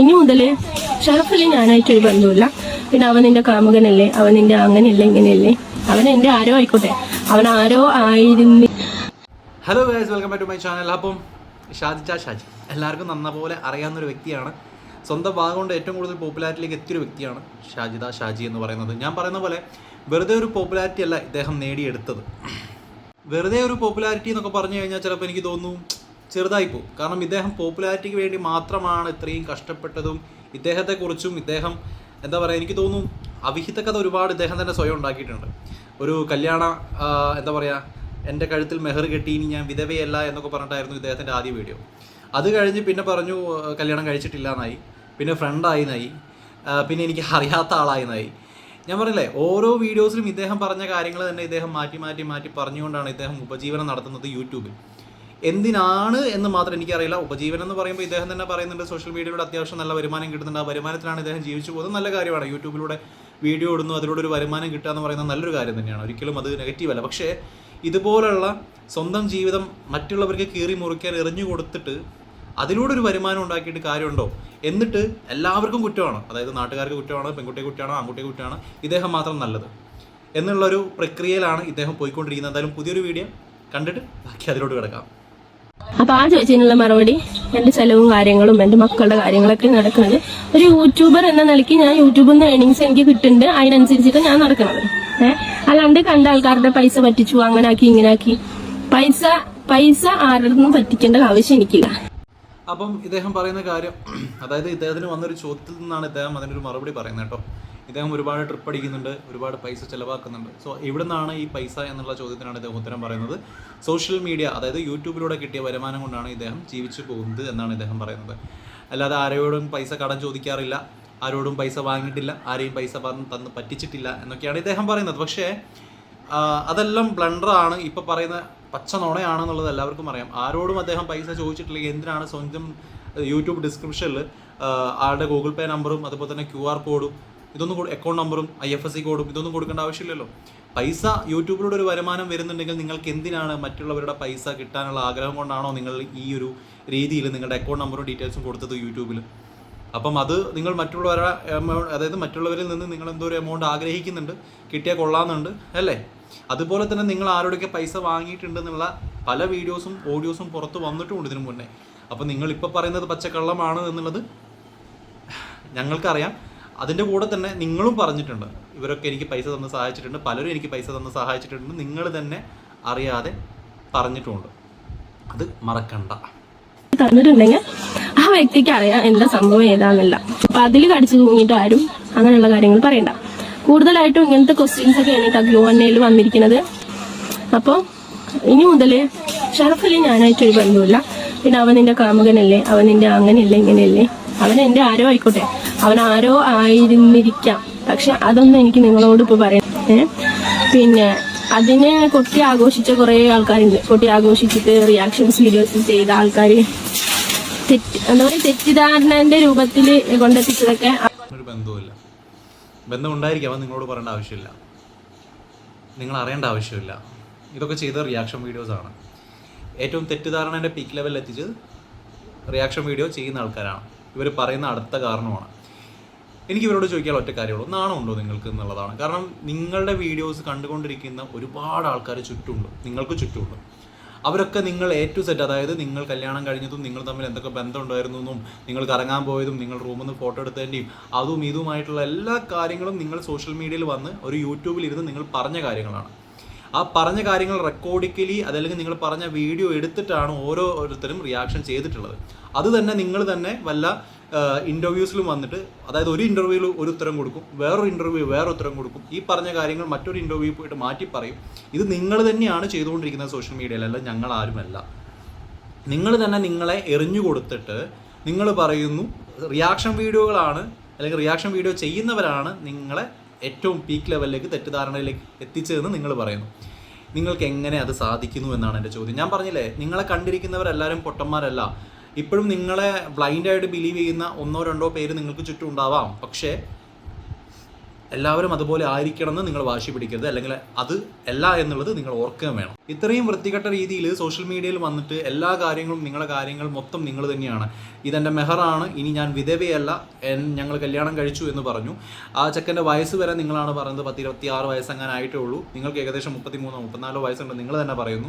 ഇനി മുതൽ ഷറഫലി ഞാനായിട്ടൊരു ബന്ധമില്ല പിന്നെ അവൻ നിന്റെ കാമുകനല്ലേ അവൻ നിന്റെ അങ്ങനെയല്ലേ ഇങ്ങനെയല്ലേ അവൻ എന്റെ ആരോ ആയിക്കോട്ടെ. അവൻ ആരോ ആയിരുന്നു. Hello guys welcome back to my channel അപ്പം ഷാജിച്ച ഷാജി. എല്ലാവർക്കും നന്ന പോലെ അറിയാവുന്ന ഒരു വ്യക്തിയാണ്. സ്വന്തം ഭാഗം കൊണ്ട് ഏറ്റവും കൂടുതൽ പോപ്പുലാരിറ്റിയിലേക്ക് എത്തിയൊരു വ്യക്തിയാണ് ഷാജിദ ഷാജി എന്ന് പറയുന്നത്. ഞാൻ പറയുന്ന പോലെ വെറുതെ ഒരു പോപ്പുലാരിറ്റി അല്ല ഇദ്ദേഹം നേടിയെടുത്തത്. വെറുതെ ഒരു പോപ്പുലാരിറ്റി എന്നൊക്കെ പറഞ്ഞു കഴിഞ്ഞാൽ ചിലപ്പോൾ എനിക്ക് തോന്നുന്നു ചെറുതായി പോകും കാരണം ഇദ്ദേഹം പോപ്പുലാരിറ്റിക്ക് വേണ്ടി മാത്രമാണ് ഇത്രയും കഷ്ടപ്പെട്ടതും ഇദ്ദേഹത്തെക്കുറിച്ചും ഇദ്ദേഹം എന്താ പറയുക എനിക്ക് തോന്നുന്നു അവിഹിത കഥ ഒരുപാട് ഇദ്ദേഹം തന്നെ സ്വയം ഉണ്ടാക്കിയിട്ടുണ്ട്. ഒരു കല്യാണ എന്താ പറയുക എന്റെ കഴുത്തിൽ മെഹർ കെട്ടി ഇനി ഞാൻ വിധവയല്ല എന്നൊക്കെ പറഞ്ഞിട്ടായിരുന്നു ഇദ്ദേഹത്തിന്റെ ആദ്യ വീഡിയോ. അത് കഴിഞ്ഞ് പിന്നെ പറഞ്ഞു കല്യാണം കഴിച്ചിട്ടില്ല എന്നായി പിന്നെ ഫ്രണ്ടായി എന്നായി പിന്നെ എനിക്ക് അറിയാത്ത ആളായി എന്നായി ഞാൻ പറഞ്ഞില്ലേ ഓരോ വീഡിയോസിലും ഇദ്ദേഹം പറഞ്ഞ കാര്യങ്ങൾ തന്നെ ഇദ്ദേഹം മാറ്റി മാറ്റി മാറ്റി പറഞ്ഞുകൊണ്ടാണ് ഇദ്ദേഹം ഉപജീവനം നടത്തുന്നത് യൂട്യൂബിൽ. എന്തിനാണ് എന്ന് മാത്രം എനിക്കറിയില്ല. ഉപജീവനം എന്ന് പറയുമ്പോൾ ഇദ്ദേഹം തന്നെ പറയുന്നുണ്ട്. സോഷ്യൽ മീഡിയയിലൂടെ അത്യാവശ്യം നല്ല വരുമാനം കിട്ടുന്നുണ്ട്. ആ വരുമാനത്തിലാണ് ഇദ്ദേഹം ജീവിച്ചു പോകുന്നത്. നല്ല കാര്യമാണ്. യൂട്യൂബിലൂടെ വീഡിയോ ഇടുന്നു. അതിലൂടെ ഒരു വരുമാനം കിട്ടുക എന്ന് പറയുന്നത് നല്ലൊരു കാര്യം തന്നെയാണ്. ഒരിക്കലും അത് നെഗറ്റീവ് അല്ല. പക്ഷേ ഇതുപോലുള്ള സ്വന്തം ജീവിതം മറ്റുള്ളവർക്ക് കീറി മുറിക്കാൻ എറിഞ്ഞു കൊടുത്തിട്ട് അതിലൂടെ ഒരു വരുമാനം ഉണ്ടാക്കിയിട്ട് കാര്യമുണ്ടോ? എന്നിട്ട് എല്ലാവർക്കും കുറ്റമാണ്. അതായത് നാട്ടുകാർക്ക് കുറ്റമാണ് പെൺകുട്ടിയെ കുറ്റമാണ് ആൺകുട്ടിയെ കുറ്റമാണ്. ഇദ്ദേഹം മാത്രം നല്ലത്. എന്നുള്ളൊരു പ്രക്രിയയിലാണ് ഇദ്ദേഹം പോയിക്കൊണ്ടിരിക്കുന്നത്. എന്തായാലും പുതിയൊരു വീഡിയോ കണ്ടിട്ട് ബാക്കി അതിലോട്ട് കിടക്കാം. അപ്പൊ ആ ചോദിച്ചതിനുള്ള മറുപടി എന്റെ ചെലവും കാര്യങ്ങളും എന്റെ മക്കളുടെ കാര്യങ്ങളൊക്കെ നടക്കുന്നത് ഒരു യൂട്യൂബർ എന്ന നിലയ്ക്ക് ഞാൻ യൂട്യൂബിൽ നിന്ന് ഏണിങ്സ് എനിക്ക് കിട്ടുന്നുണ്ട്. അതിനനുസരിച്ചിട്ട് ഞാൻ നടക്കുന്നത് ഏഹ് അല്ലാണ്ട് കണ്ട ആൾക്കാരുടെ പൈസ പറ്റിച്ചു അങ്ങനെ ആക്കി ഇങ്ങനെ ആക്കി പൈസ പൈസ ആരുടെ നിന്നും പറ്റിക്കേണ്ട ആവശ്യം എനിക്കില്ല. അപ്പം ഇദ്ദേഹം പറയുന്ന കാര്യം അതായത് ഇദ്ദേഹത്തിന് വന്നൊരു ചോദ്യത്തിൽ നിന്നാണ് ഇദ്ദേഹം അതിനൊരു മറുപടി പറയുന്നത് കേട്ടോ. ഇദ്ദേഹം ഒരുപാട് ട്രിപ്പ് അടിക്കുന്നുണ്ട് ഒരുപാട് പൈസ ചിലവാക്കുന്നുണ്ട്. സോ എവിടെ നിന്നാണ് ഈ പൈസ എന്നുള്ള ചോദ്യത്തിനാണ് ഇദ്ദേഹം ഉത്തരം പറയുന്നത്. സോഷ്യൽ മീഡിയ അതായത് യൂട്യൂബിലൂടെ കിട്ടിയ വരുമാനം കൊണ്ടാണ് ഇദ്ദേഹം ജീവിച്ചു പോകുന്നത് എന്നാണ് ഇദ്ദേഹം പറയുന്നത്. അല്ലാതെ ആരോടും പൈസ കടം ചോദിക്കാറില്ല ആരോടും പൈസ വാങ്ങിയിട്ടില്ല ആരെയും പൈസ തന്ന് പറ്റിച്ചിട്ടില്ല എന്നൊക്കെയാണ് ഇദ്ദേഹം പറയുന്നത്. പക്ഷേ അതെല്ലാം ബ്ലണ്ടറാണ് ഇപ്പോൾ പറയുന്ന പച്ച നുണയാണെന്നുള്ളത് എല്ലാവർക്കും അറിയാം. ആരോടും അദ്ദേഹം പൈസ ചോദിച്ചിട്ടില്ലെങ്കിൽ എന്തിനാണ് സ്വന്തം യൂട്യൂബ് ഡിസ്ക്രിപ്ഷനിൽ ആളുടെ ഗൂഗിൾ പേ നമ്പറും അതുപോലെ തന്നെ ക്യു ആർ കോഡും ഇതൊന്നും അക്കൗണ്ട് നമ്പറും ഐ എഫ് എസ് സി കോഡും ഇതൊന്നും കൊടുക്കേണ്ട ആവശ്യമില്ലല്ലോ. പൈസ യൂട്യൂബിലൂടെ ഒരു വരുമാനം വരുന്നുണ്ടെങ്കിൽ നിങ്ങൾക്ക് എന്തിനാണ് മറ്റുള്ളവരുടെ പൈസ കിട്ടാനുള്ള ആഗ്രഹം കൊണ്ടാണോ നിങ്ങൾ ഈ ഒരു രീതിയിൽ നിങ്ങളുടെ അക്കൗണ്ട് നമ്പറും ഡീറ്റെയിൽസും കൊടുത്തത് യൂട്യൂബിൽ? അപ്പം അത് നിങ്ങൾ മറ്റുള്ളവരുടെ എമൗണ്ട് അതായത് മറ്റുള്ളവരിൽ നിന്ന് നിങ്ങൾ എന്തോ ഒരു എമൗണ്ട് ആഗ്രഹിക്കുന്നുണ്ട് കിട്ടിയാൽ കൊള്ളാമെന്നുണ്ട് അല്ലേ? അതുപോലെ തന്നെ നിങ്ങൾ ആരോടൊക്കെ പൈസ വാങ്ങിയിട്ടുണ്ടെന്നുള്ള പല വീഡിയോസും ഓഡിയോസും പുറത്ത് വന്നിട്ടുമുണ്ട് ഇതിനു മുന്നേ. അപ്പം നിങ്ങൾ ഇപ്പോൾ പറയുന്നത് പച്ചക്കള്ളമാണ് എന്നുള്ളത് ഞങ്ങൾക്കറിയാം. അതിന്റെ കൂടെ തന്നെ നിങ്ങളും പറഞ്ഞിട്ടുണ്ട്. ഇവരൊക്കെ എനിക്ക് പൈസ തന്ന് സഹായിച്ചിട്ടുണ്ട്. പലരും എനിക്ക് പൈസ തന്ന് സഹായിച്ചിട്ടുണ്ട്. നിങ്ങൾ തന്നെ അറിയാതെ പറഞ്ഞിട്ടുമുണ്ട് അത് മറക്കണ്ട. തന്നിട്ടുണ്ടെങ്കിൽ ആ വ്യക്തിക്ക് അറിയാം എന്താ സംഭവം ഏതാന്നല്ല. അപ്പൊ അതിൽ കടിച്ചു തൂങ്ങിയിട്ട് ആരും അങ്ങനെയുള്ള കാര്യങ്ങൾ പറയണ്ട. കൂടുതലായിട്ടും ഇങ്ങനത്തെ ക്വസ്റ്റ്യൻസ് ഒക്കെ കേട്ടോ ഗ്ലോ അന്നയിൽ വന്നിരിക്കുന്നത്. അപ്പോൾ ഇനി മുതൽ ഷറഫലി ഞാനായിട്ടൊരു ബന്ധമില്ല പിന്നെ അവൻ നിന്റെ കാമുകനല്ലേ? അവൻ നിന്റെ അങ്ങനെയല്ലേ ഇങ്ങനെയല്ലേ അവൻ എന്റെ ആരോ ആയിക്കോട്ടെ. അവൻ ആരോ ആയിരുന്നിരിക്കാം. പക്ഷെ അതൊന്നും എനിക്ക് നിങ്ങളോട് ഇപ്പൊ പറയാം പിന്നെ അതിനെ കൊട്ടി ആഘോഷിച്ച കുറെ ആൾക്കാരുണ്ട്. കൊട്ടി ആഘോഷിച്ചിട്ട് റിയാക്ഷൻസ് വീഡിയോസ് ചെയ്ത ആൾക്കാർ തെറ്റ് എന്താ പറയുക തെറ്റിദ്ധാരണന്റെ രൂപത്തിൽ കൊണ്ടെത്തിച്ചതൊക്കെ ഒരു ബന്ധവുമില്ല. ബന്ധം ഉണ്ടായിരിക്കാം നിങ്ങളോട് പറയേണ്ട ആവശ്യമില്ല. നിങ്ങൾ അറിയേണ്ട ആവശ്യമില്ല. ഇതൊക്കെ ചെയ്ത റിയാക്ഷൻ വീഡിയോസ് ആണ്. ഏറ്റവും തെറ്റിദ്ധാരണേന്റെ പീക്ക് ലെവലിൽ എത്തിച്ചത് റിയാക്ഷൻ വീഡിയോ ചെയ്യുന്ന ആൾക്കാരാണ്. ഇവർ പറയുന്ന അടുത്ത കാരണമാണ്. എനിക്ക് ഇവരോട് ചോദിക്കാൻ ഒറ്റ കാര്യമുള്ളൂ. ഉണ്ടോ നിങ്ങൾക്ക് എന്നുള്ളതാണ്. കാരണം നിങ്ങളുടെ വീഡിയോസ് കണ്ടുകൊണ്ടിരിക്കുന്ന ഒരുപാട് ആൾക്കാർ ചുറ്റുമുണ്ട്. നിങ്ങൾക്ക് ചുറ്റുമുണ്ട്. അവരൊക്കെ നിങ്ങൾ എ ടു സെറ്റ് അതായത് നിങ്ങൾ കല്യാണം കഴിഞ്ഞതും നിങ്ങൾ തമ്മിൽ എന്തൊക്കെ ബന്ധം ഉണ്ടായിരുന്നു എന്നും നിങ്ങൾ കറങ്ങാൻ പോയതും നിങ്ങൾ റൂമിൽ നിന്ന് ഫോട്ടോ എടുത്തതിന്റെയും അതും ഇതുമായിട്ടുള്ള എല്ലാ കാര്യങ്ങളും നിങ്ങൾ സോഷ്യൽ മീഡിയയിൽ വന്ന് ഒരു യൂട്യൂബിൽ ഇരുന്ന് നിങ്ങൾ പറഞ്ഞ കാര്യങ്ങളാണ്. ആ പറഞ്ഞ കാര്യങ്ങൾ റെക്കോർഡിക്കലി അതല്ലെങ്കിൽ നിങ്ങൾ പറഞ്ഞ വീഡിയോ എടുത്തിട്ടാണ് ഓരോരുത്തരും റിയാക്ഷൻ ചെയ്തിട്ടുള്ളത്. അത് തന്നെ നിങ്ങൾ തന്നെ വല്ല ഇന്റർവ്യൂസിലും വന്നിട്ട് അതായത് ഒരു ഇന്റർവ്യൂവിൽ ഒരു ഉത്തരം കൊടുക്കും വേറൊരു ഇന്റർവ്യൂ വേറെ ഉത്തരം കൊടുക്കും. ഈ പറഞ്ഞ കാര്യങ്ങൾ മറ്റൊരു ഇന്റർവ്യൂ പോയിട്ട് മാറ്റി പറയും. ഇത് നിങ്ങൾ തന്നെയാണ് ചെയ്തുകൊണ്ടിരിക്കുന്നത് സോഷ്യൽ മീഡിയയിൽ അല്ല ഞങ്ങൾ ആരുമല്ല. നിങ്ങൾ തന്നെ നിങ്ങളെ എറിഞ്ഞു കൊടുത്തിട്ട് നിങ്ങൾ പറയുന്നു റിയാക്ഷൻ വീഡിയോകളാണ് അല്ലെങ്കിൽ റിയാക്ഷൻ വീഡിയോ ചെയ്യുന്നവരാണ് നിങ്ങളെ ഏറ്റവും പീക്ക് ലെവലിലേക്ക് തെറ്റിദ്ധാരണയിലേക്ക് എത്തിച്ചതെന്ന് നിങ്ങൾ പറയുന്നു. നിങ്ങൾക്ക് എങ്ങനെ അത് സാധിക്കുന്നു എന്നാണ് എന്റെ ചോദ്യം. ഞാൻ പറഞ്ഞില്ലേ നിങ്ങളെ കണ്ടിരിക്കുന്നവരെല്ലാവരും പൊട്ടന്മാരല്ല. ഇപ്പോഴും നിങ്ങളെ ബ്ലൈൻഡായിട്ട് ബിലീവ് ചെയ്യുന്ന ഒന്നോ രണ്ടോ പേര് നിങ്ങൾക്ക് ചുറ്റും ഉണ്ടാവാം. പക്ഷേ എല്ലാവരും അതുപോലെ ആയിരിക്കണമെന്ന് നിങ്ങൾ വാശി പിടിക്കരുത്. അല്ലെങ്കിൽ അത് അല്ല എന്നുള്ളത് നിങ്ങൾ ഓർക്കുകയും വേണം. ഇത്രയും വൃത്തികെട്ട രീതിയിൽ സോഷ്യൽ മീഡിയയിൽ വന്നിട്ട് എല്ലാ കാര്യങ്ങളും നിങ്ങളുടെ കാര്യങ്ങൾ മൊത്തം നിങ്ങൾ തന്നെയാണ്. ഇതെന്റെ മെഹറാണ്. ഇനി ഞാൻ വിധവയല്ല. ഞങ്ങൾ കല്യാണം കഴിച്ചു എന്ന് പറഞ്ഞു. ആ ചെക്കന്റെ വയസ്സ് വരെ നിങ്ങളാണ് പറയുന്നത് പത്തിരുപത്തി ഇരുപത്തി വയസ്സ് അങ്ങനെ ആയിട്ടേ ഉള്ളൂ. നിങ്ങൾക്ക് ഏകദേശം മുപ്പത്തി മൂന്നോ മുപ്പത്തിനാലോ വയസ്സുണ്ട് നിങ്ങൾ തന്നെ പറയുന്നു.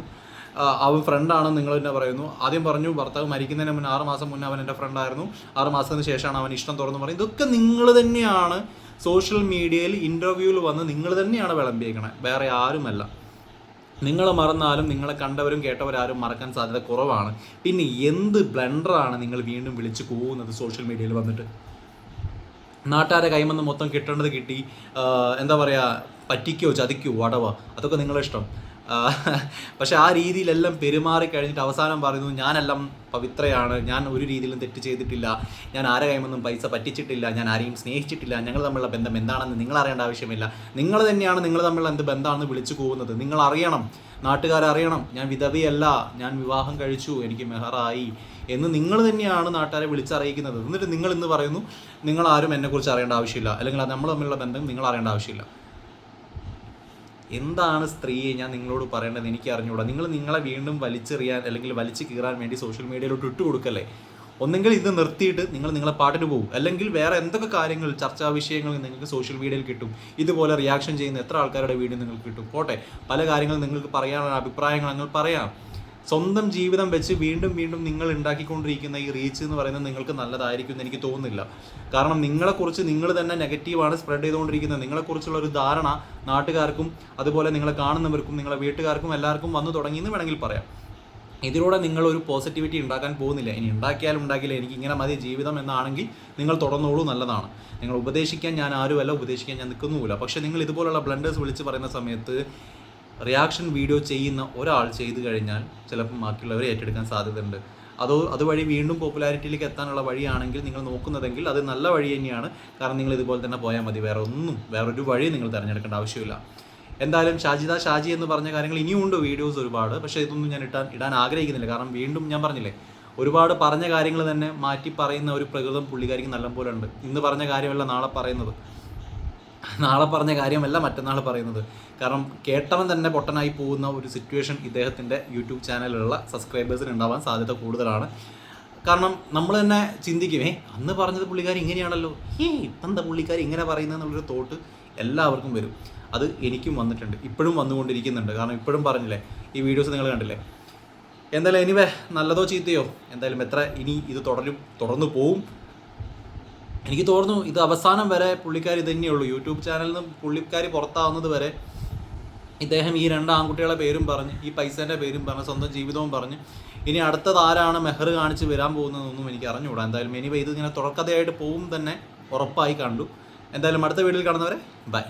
അവൻ ഫ്രണ്ടാണെന്ന് നിങ്ങൾ തന്നെ പറയുന്നു. ആദ്യം പറഞ്ഞു ഭർത്താവ് മരിക്കുന്നതിന് മുന്നേ ആറ് മാസം മുന്നേ അവൻ എന്റെ ഫ്രണ്ടായിരുന്നു ആറ് മാസത്തിന് ശേഷമാണ് അവൻ ഇഷ്ടം തുറന്നു പറയുന്നത്. ഇതൊക്കെ നിങ്ങൾ തന്നെയാണ് സോഷ്യൽ മീഡിയയിൽ ഇന്റർവ്യൂവിൽ വന്ന് നിങ്ങൾ തന്നെയാണ് വിളമ്പിയേക്കണേ. വേറെ ആരുമല്ല. നിങ്ങൾ മറന്നാലും നിങ്ങളെ കണ്ടവരും കേട്ടവരും ആരും മറക്കാൻ സാധ്യത കുറവാണ്. പിന്നെ എന്ത് ബ്ലണ്ടറാണ് നിങ്ങൾ വീണ്ടും വിളിച്ച് പോകുന്നത് സോഷ്യൽ മീഡിയയിൽ വന്നിട്ട്? നാട്ടുകാരെ കൈമെന്ന് മൊത്തം കിട്ടേണ്ടത് കിട്ടി എന്താ പറയുക പറ്റിക്കോ ചതിക്കോ വടവ? അതൊക്കെ നിങ്ങളിഷ്ടം പക്ഷെ ആ രീതിയിലെല്ലാം പെരുമാറി കഴിഞ്ഞിട്ട് അവസാനം പറയുന്നു ഞാനെല്ലാം പവിത്രയാണ്. ഞാൻ ഒരു രീതിയിലും തെറ്റ് ചെയ്തിട്ടില്ല. ഞാൻ ആരെ കൈമൊന്നും പൈസ പറ്റിച്ചിട്ടില്ല. ഞാൻ ആരെയും സ്നേഹിച്ചിട്ടില്ല. ഞങ്ങൾ തമ്മിലുള്ള ബന്ധം എന്താണെന്ന് നിങ്ങൾ അറിയേണ്ട ആവശ്യമില്ല. നിങ്ങൾ തന്നെയാണ് നിങ്ങൾ തമ്മിലുള്ള എന്ത് ബന്ധമാണെന്ന് വിളിച്ചു പോകുന്നത് നിങ്ങൾ അറിയണം. നാട്ടുകാരറിയണം ഞാൻ വിധവയല്ല. ഞാൻ വിവാഹം കഴിച്ചു. എനിക്ക് മെഹറായി. എന്ന് നിങ്ങൾ തന്നെയാണ് നാട്ടുകാരെ വിളിച്ചറിയിക്കുന്നത്. എന്നിട്ട് നിങ്ങൾ ഇന്ന് പറയുന്നു നിങ്ങൾ ആരും എന്നെക്കുറിച്ച് അറിയേണ്ട ആവശ്യമില്ല. അല്ലെങ്കിൽ നമ്മൾ തമ്മിലുള്ള ബന്ധം നിങ്ങൾ അറിയേണ്ട ആവശ്യമില്ല. എന്താണ് സ്ത്രീയെ ഞാൻ നിങ്ങളോട് പറയേണ്ടത് എനിക്ക് അറിഞ്ഞുകൂടാ നിങ്ങൾ നിങ്ങളെ വീണ്ടും വലിച്ചെറിയാൻ അല്ലെങ്കിൽ വലിച്ചു കീറാൻ വേണ്ടി സോഷ്യൽ മീഡിയയിലോട്ട് ഇട്ട് കൊടുക്കല്ലേ? ഒന്നെങ്കിൽ ഇത് നിർത്തിയിട്ട് നിങ്ങൾ നിങ്ങളെ പാട്ടിന് പോകും അല്ലെങ്കിൽ വേറെ എന്തൊക്കെ കാര്യങ്ങൾ ചർച്ചാ വിഷയങ്ങൾ നിങ്ങൾക്ക് സോഷ്യൽ മീഡിയയിൽ കിട്ടും. ഇതുപോലെ റിയാക്ഷൻ ചെയ്യുന്ന എത്ര ആൾക്കാരുടെ വീഡിയോ നിങ്ങൾക്ക് കിട്ടും. പോട്ടെ. പല കാര്യങ്ങളും നിങ്ങൾക്ക് പറയാനുള്ള അഭിപ്രായങ്ങൾ നിങ്ങൾ പറയാം. സ്വന്തം ജീവിതം വെച്ച് വീണ്ടും വീണ്ടും നിങ്ങൾ ഉണ്ടാക്കിക്കൊണ്ടിരിക്കുന്ന ഈ റീച്ച് എന്ന് പറയുന്നത് നിങ്ങൾക്ക് നല്ലതായിരിക്കും എന്ന് എനിക്ക് തോന്നുന്നില്ല. കാരണം നിങ്ങളെക്കുറിച്ച് നിങ്ങൾ തന്നെ നെഗറ്റീവാണ് സ്പ്രെഡ് ചെയ്തുകൊണ്ടിരിക്കുന്നത്. നിങ്ങളെക്കുറിച്ചുള്ള ഒരു ധാരണ നാട്ടുകാർക്കും അതുപോലെ നിങ്ങളെ കാണുന്നവർക്കും നിങ്ങളെ വീട്ടുകാർക്കും എല്ലാവർക്കും വന്നു തുടങ്ങി എന്ന് വേണമെങ്കിൽ പറയാം. ഇതിലൂടെ നിങ്ങൾ ഒരു പോസിറ്റിവിറ്റി ഉണ്ടാക്കാൻ പോകുന്നില്ല. ഇനി ഉണ്ടാക്കിയാലും ഉണ്ടാക്കില്ല എനിക്ക് ഇങ്ങനെ മതി ജീവിതം എന്നാണെങ്കിൽ നിങ്ങൾ തുടർന്നോളൂ നല്ലതാണ്. നിങ്ങൾ ഉപദേശിക്കാൻ ഞാൻ ആരുമല്ല ഉപദേശിക്കാൻ ഞാൻ നിൽക്കുന്നുമില്ല. പക്ഷേ നിങ്ങൾ ഇതുപോലുള്ള ബ്ലണ്ടേഴ്സ് വിളിച്ച് പറയുന്ന സമയത്ത് റിയാക്ഷൻ വീഡിയോ ചെയ്യുന്ന ഒരാൾ ചെയ്തു കഴിഞ്ഞാൽ ചിലപ്പോൾ ബാക്കിയുള്ളവരെ ഏറ്റെടുക്കാൻ സാധ്യതയുണ്ട്. അതോ അതുവഴി വീണ്ടും പോപ്പുലാരിറ്റിയിലേക്ക് എത്താനുള്ള വഴിയാണെങ്കിൽ നിങ്ങൾ നോക്കുന്നതെങ്കിൽ അത് നല്ല വഴി തന്നെയാണ്. കാരണം നിങ്ങൾ ഇതുപോലെ തന്നെ പോയാൽ മതി. വേറെ ഒന്നും വേറൊരു വഴി നിങ്ങൾ തിരഞ്ഞെടുക്കേണ്ട ആവശ്യമില്ല. എന്തായാലും ഷാജിദ ഷാജി എന്ന് പറഞ്ഞ കാര്യങ്ങൾ ഇനിയുമുണ്ട് വീഡിയോസ് ഒരുപാട്. പക്ഷേ ഇതൊന്നും ഞാൻ ഇട്ടാൻ ഇടാൻ ആഗ്രഹിക്കുന്നില്ല. കാരണം വീണ്ടും ഞാൻ പറഞ്ഞില്ലേ ഒരുപാട് പറഞ്ഞ കാര്യങ്ങൾ തന്നെ മാറ്റി പറയുന്ന ഒരു പ്രകൃതം പുള്ളിക്കാരിക്ക് നല്ലപോലെ ഉണ്ട്. ഇന്ന് പറഞ്ഞ കാര്യമല്ല നാളെ പറയുന്നത്. നാളെ പറഞ്ഞ കാര്യമല്ല മറ്റന്നാൾ പറയുന്നത്. കാരണം കേട്ടവൻ തന്നെ പൊട്ടനായി പോകുന്ന ഒരു സിറ്റുവേഷൻ ഇദ്ദേഹത്തിന്റെ യൂട്യൂബ് ചാനലിലുള്ള സബ്സ്ക്രൈബേഴ്സിന് ഉണ്ടാവാൻ സാധ്യത കൂടുതലാണ്. കാരണം നമ്മൾ തന്നെ ചിന്തിക്കും ഏ അന്ന് പറഞ്ഞത് പുള്ളിക്കാരി ഇങ്ങനെയാണല്ലോ. ഏ ഇപ്പെന്താ പുള്ളിക്കാരി ഇങ്ങനെ പറയുന്നത് എന്നുള്ളൊരു തോട്ട് എല്ലാവർക്കും വരും. അത് എനിക്കും വന്നിട്ടുണ്ട്. ഇപ്പോഴും വന്നുകൊണ്ടിരിക്കുന്നുണ്ട്. കാരണം ഇപ്പോഴും പറഞ്ഞില്ലേ ഈ വീഡിയോസ് നിങ്ങൾ കണ്ടില്ലേ? എന്തായാലും എനിവേ നല്ലതോ ചീത്തയോ? എന്തായാലും എത്ര ഇനി ഇത് തുടരും തുടർന്നു പോവും. എനിക്ക് തോന്നുന്നു ഇത് അവസാനം വരെ പുള്ളിക്കാരി തന്നെയുള്ളൂ യൂട്യൂബ് ചാനലിൽ നിന്ന് പുള്ളിക്കാരി പുറത്താവുന്നത് വരെ ഇദ്ദേഹം ഈ രണ്ട് ആൺകുട്ടികളെ പേരും പറഞ്ഞ് ഈ പൈസേന്റെ പേരും പറഞ്ഞ് സ്വന്തം ജീവിതവും പറഞ്ഞ് ഇനി അടുത്തത് ആരാണ് മെഹർ കാണിച്ച് വരാൻ പോകുന്നതെന്നൊന്നും എനിക്ക് അറിഞ്ഞുകൂടാ. എന്തായാലും ഇനി ഇത് ഇങ്ങനെ തുടക്കതയായിട്ട് പോകും തന്നെ ഉറപ്പായി കണ്ടു. എന്തായാലും അടുത്ത വീട്ടിൽ കാണുന്നവരെ ബൈ